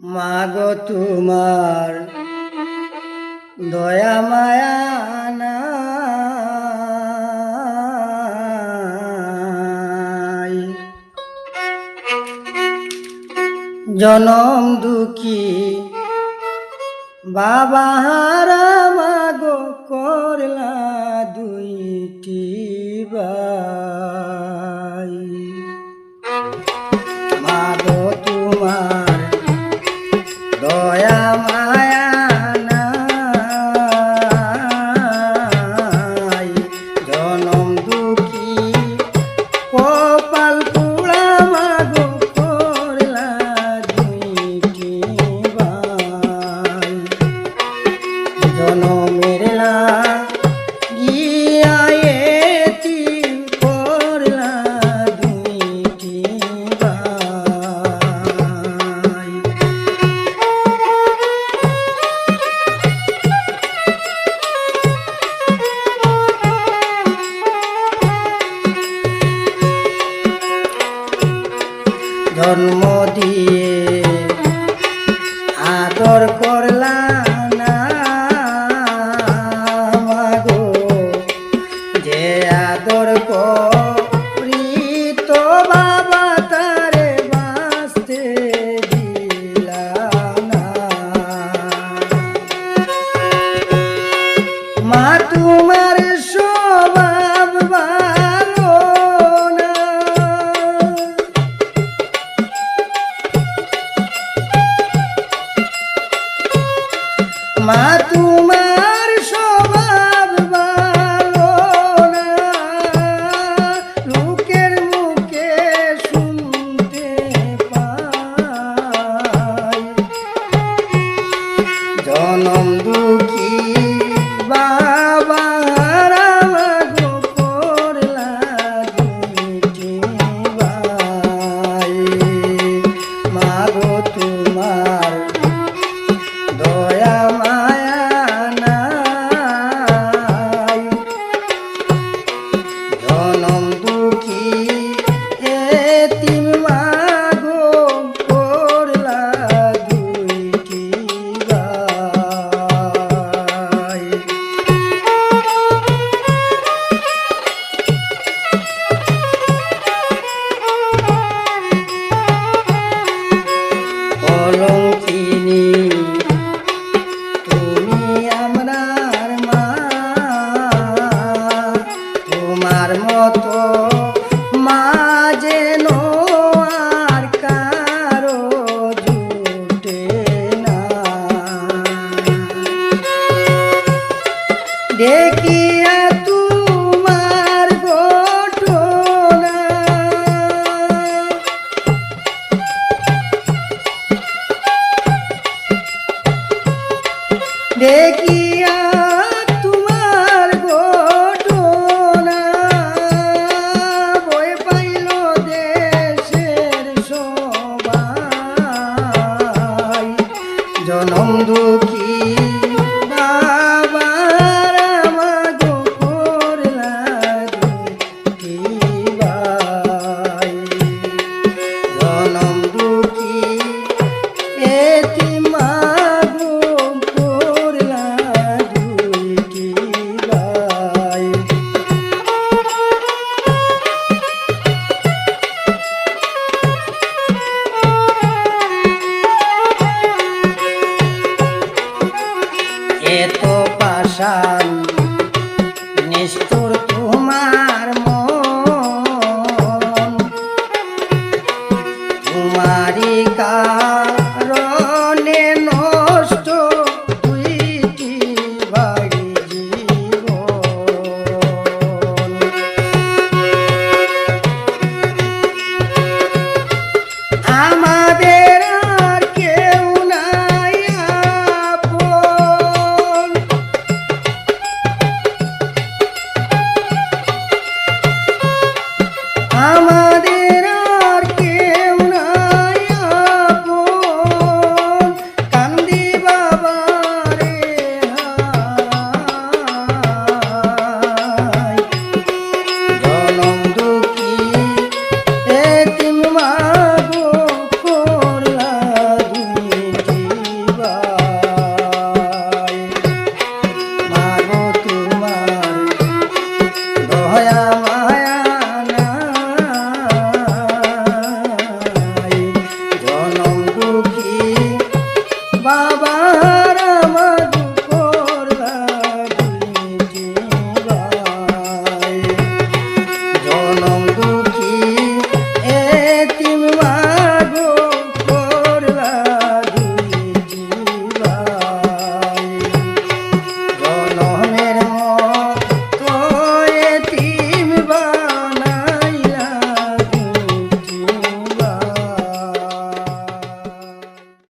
মাগো তোমার দয়া মায়া জনম দুঃখী বাবা হারামা আমায় ঘর করলাম মা তোমার তোমার মতো মা কারও জুটে না। দেখি আশা